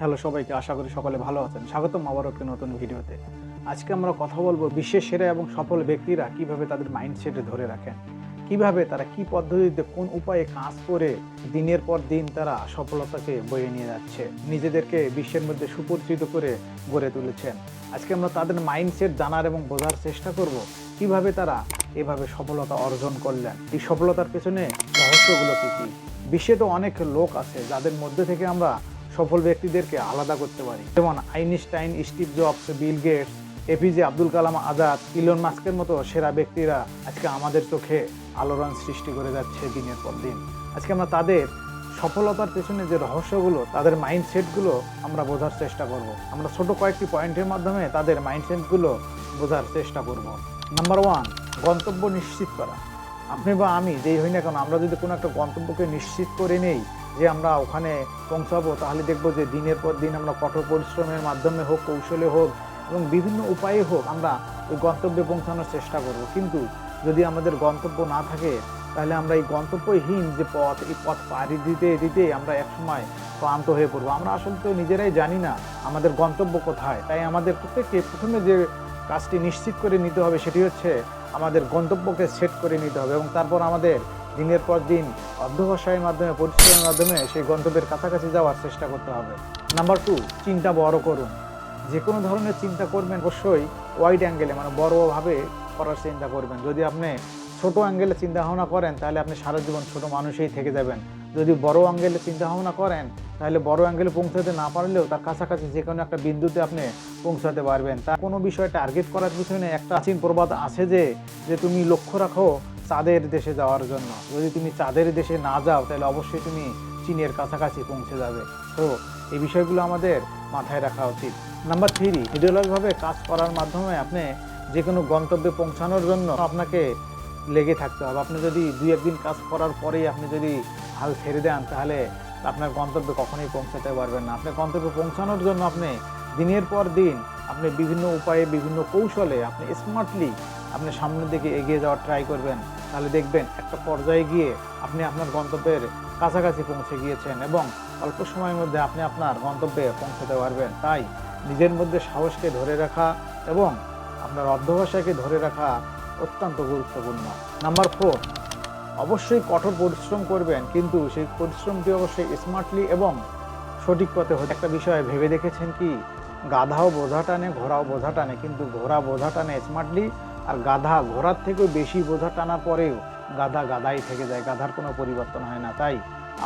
Hello সবাইকে, আশা করি সকলে ভালো আছেন। স্বাগতম আবার একটি নতুন ভিডিওতে। আজকে আমরা কথা বলব বিশ্বের সেরা এবং সফল ব্যক্তিরা কীভাবে তাদের মাইন্ডসেটে ধরে রাখেন, কীভাবে তারা কি পদ্ধতিতে কোন উপায়ে কাজ করে দিনের পর দিন তারা সফলতাকে বয়ে নিয়ে যাচ্ছে, নিজেদেরকে বিশ্বের মধ্যে সুপরিচিত করে গড়ে তুলেছেন। আজকে আমরা তাদের মাইন্ডসেট জানার এবং বোঝার চেষ্টা করব, কীভাবে তারা এভাবে সফলতা অর্জন করলেন, এই সফলতার পেছনে রহস্যগুলো কী কী? বিশ্বে তো অনেক লোক আছে যাদের মধ্যে থেকে আমরা সফল ব্যক্তিদেরকে আলাদা করতে পারি। যেমন Einstein, Steve Jobs, Bill Gates, APJ Abdul Kalam Azad, Elon মাস্কের মতো সেরা ব্যক্তিরা আজকে আমাদের চোখে আলোড়ন সৃষ্টি করে যাচ্ছে দিনের পর দিন। আজকে আমরা তাদের সফলতার পেছনে যে রহস্যগুলো, তাদের মাইন্ডসেটগুলো আমরা বোঝার চেষ্টা করব। আমরা ছোট কয়েকটি পয়েন্টের মাধ্যমে তাদের মাইন্ডসেটগুলো বোঝার চেষ্টা করব। নাম্বার ওয়ান, গন্তব্য নিশ্চিত করা। আপনি বা আমি, যেই হই না কেন, আমরা যদি কোনো একটা গন্তব্যকে নিশ্চিত করে নেই যে আমরা ওখানে পৌঁছাবো, তাহলে দেখব যে দিনের পর দিন আমরা কঠোর পরিশ্রমের মাধ্যমে হোক, কৌশলে হোক এবং বিভিন্ন উপায়ে হোক আমরা ওই গন্তব্যে পৌঁছানোর চেষ্টা করব। কিন্তু যদি আমাদের গন্তব্য না থাকে, তাহলে আমরা এই গন্তব্যহীন যে পথ, এই পথ পাড়ি দিতে দিতে আমরা একসময় ক্লান্ত হয়ে পড়ব। আমরা আসলে তো নিজেরাই জানি না আমাদের গন্তব্য কোথায়। তাই আমাদের প্রত্যেককে প্রথমে যে কাজটি নিশ্চিত করে নিতে হবে, সেটি হচ্ছে আমাদের গন্তব্যকে সেট করে নিতে হবে এবং তারপর আমাদের দিনের পর দিন অধ্যবসায়ের মাধ্যমে, পরিশ্রমের মাধ্যমে সেই গন্তব্যের কাছাকাছি যাওয়ার চেষ্টা করতে হবে। নাম্বার টু চিন্তা বড় করুন। যে কোনো ধরনের চিন্তা করবেন অবশ্যই ওয়াইড অ্যাঙ্গেলে মানে বড়ভাবে করার চিন্তা করবেন। যদি আপনি ছোট অ্যাঙ্গেলে চিন্তা ভাবনা করেন, তাহলে আপনি সারা জীবন ছোট মানুষই থেকে যাবেন। যদি বড় অ্যাঙ্গেলে চিন্তা ভাবনা করেন, তাহলে বড় অ্যাঙ্গেলে পৌঁছাতে না পারলেও তার কাছাকাছি যে কোনো একটা বিন্দুতে আপনি পৌঁছাতে পারবেন। তা কোনো বিষয়ে টার্গেট করার পিছনে একটা প্রাচীন প্রবাদ আছে যে যে তুমি লক্ষ্য রাখো চাঁদের দেশে যাওয়ার জন্য। যদি তুমি চাঁদের দেশে না যাও, তাহলে অবশ্যই তুমি চীনের কাছাকাছি পৌঁছে যাবে। তো, এই বিষয়গুলো আমাদের মাথায় রাখা উচিত। নাম্বার থ্রি ইডিওলজিভাবে কাজ করার মাধ্যমে আপনি যে কোনো গন্তব্যে পৌঁছানোর জন্য আপনাকে লেগে থাকতে হবে। আপনি যদি দুই একদিন কাজ করার পরেই আপনি যদি হাল ছেড়ে দেন, তাহলে আপনার গন্তব্যে কখনোই পৌঁছাতে পারবেন না। আপনার গন্তব্যে পৌঁছানোর জন্য আপনি দিনের পর দিন আপনি বিভিন্ন উপায়ে, বিভিন্ন কৌশলে আপনি স্মার্টলি আপনি সামনের দিকে এগিয়ে যাওয়ার ট্রাই করবেন। তাহলে দেখবেন একটা পর্যায়ে গিয়ে আপনি আপনার গন্তব্যের কাছাকাছি পৌঁছে গিয়েছেন এবং অল্প সময়ের মধ্যে আপনি আপনার গন্তব্যে পৌঁছাতে পারবেন। তাই নিজের মধ্যে সাহসকে ধরে রাখা এবং আপনার অধ্যবসায়কে ধরে রাখা অত্যন্ত গুরুত্বপূর্ণ। নাম্বার ফোর অবশ্যই কঠোর পরিশ্রম করবেন, কিন্তু সেই পরিশ্রমটি অবশ্যই স্মার্টলি এবং সঠিক পথে হতে একটা বিষয় ভেবে দেখেছেন কি? গাধাও বোঝা টানে, ঘোড়াও বোঝা টানে, কিন্তু ঘোড়া বোঝা টানে স্মার্টলি আর গাধা ঘোড়ার থেকেও বেশি বোঝা টানার পরেও গাধা গাধাই থেকে যায়, গাধার কোনো পরিবর্তন হয় না। তাই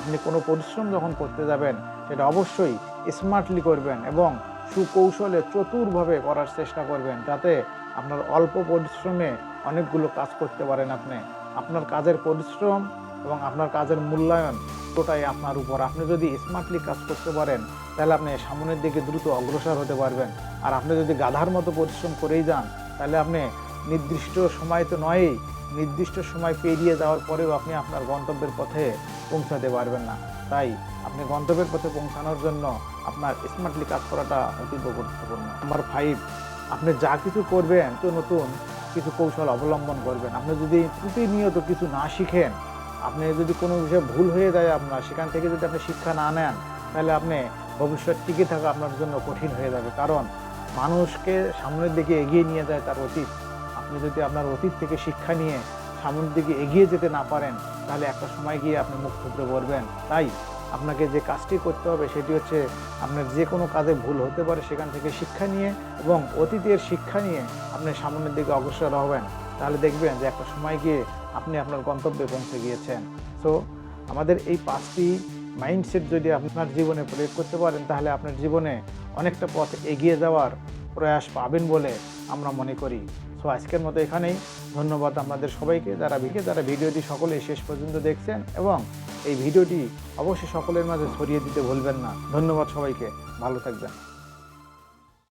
আপনি কোনো পরিশ্রম যখন করতে যাবেন, সেটা অবশ্যই স্মার্টলি করবেন এবং সুকৌশলে চতুরভাবে করার চেষ্টা করবেন যাতে আপনার অল্প পরিশ্রমে অনেকগুলো কাজ করতে পারেন আপনি। আপনার কাজের পরিশ্রম এবং আপনার কাজের মূল্যায়ন ওটাই আপনার উপর। আপনি যদি স্মার্টলি কাজ করতে পারেন, তাহলে আপনি সামনের দিকে দ্রুত অগ্রসর হতে পারবেন। আর আপনি যদি গাধার মতো পরিশ্রম করেই যান, তাহলে আপনি নির্দিষ্ট সময় তো নয়ই, নির্দিষ্ট সময় পেরিয়ে যাওয়ার পরেও আপনি আপনার গন্তব্যের পথে পৌঁছাতে পারবেন না। তাই আপনি গন্তব্যের পথে পৌঁছানোর জন্য আপনার স্মার্টলি কাজ করাটা অতীব গুরুত্বপূর্ণ। নাম্বার ফাইভ আপনি যা কিছু করবেন, তো নতুন কিছু কৌশল অবলম্বন করবেন। আপনি যদি প্রতিনিয়ত কিছু না শিখেন, আপনি যদি কোনো বিষয়ে ভুল হয়ে যায় আপনার, সেখান থেকে যদি আপনি শিক্ষা না নেন, তাহলে আপনি ভবিষ্যৎ টিকে থাকা আপনার জন্য কঠিন হয়ে যাবে। কারণ মানুষকে সামনের দিকে এগিয়ে নিয়ে যায় তার অতীত। আপনি যদি আপনার অতীত থেকে শিক্ষা নিয়ে সামনের দিকে এগিয়ে যেতে না পারেন, তাহলে একটা সময় গিয়ে আপনি মুখ থুবড়ে পড়বেন। তাই আপনাকে যে কাজটি করতে হবে সেটি হচ্ছে আপনার যে কোনো কাজে ভুল হতে পারে সেখান থেকে শিক্ষা নিয়ে এবং অতীতের শিক্ষা নিয়ে আপনি সামনের দিকে অগ্রসর হবেন। তাহলে দেখবেন যে একটা সময় গিয়ে আপনি আপনার গন্তব্যে পৌঁছে গিয়েছেন। সো আমাদের এই পাঁচটি মাইন্ডসেট যদি আপনার জীবনে প্রয়োগ করতে পারেন, তাহলে আপনার জীবনে অনেকটা পথ এগিয়ে যাওয়ার প্রয়াস পাবেন বলে আমরা মনে করি। সো আজকের মতো এখানেই। ধন্যবাদ আপনাদের সবাইকে যারা ভিকে যারা ভিডিওটি সকলে শেষ পর্যন্ত দেখছেন এবং এই ভিডিওটি অবশ্যই সকলের মাঝে ছড়িয়ে দিতে ভুলবেন না। ধন্যবাদ সবাইকে। ভালো থাকবেন।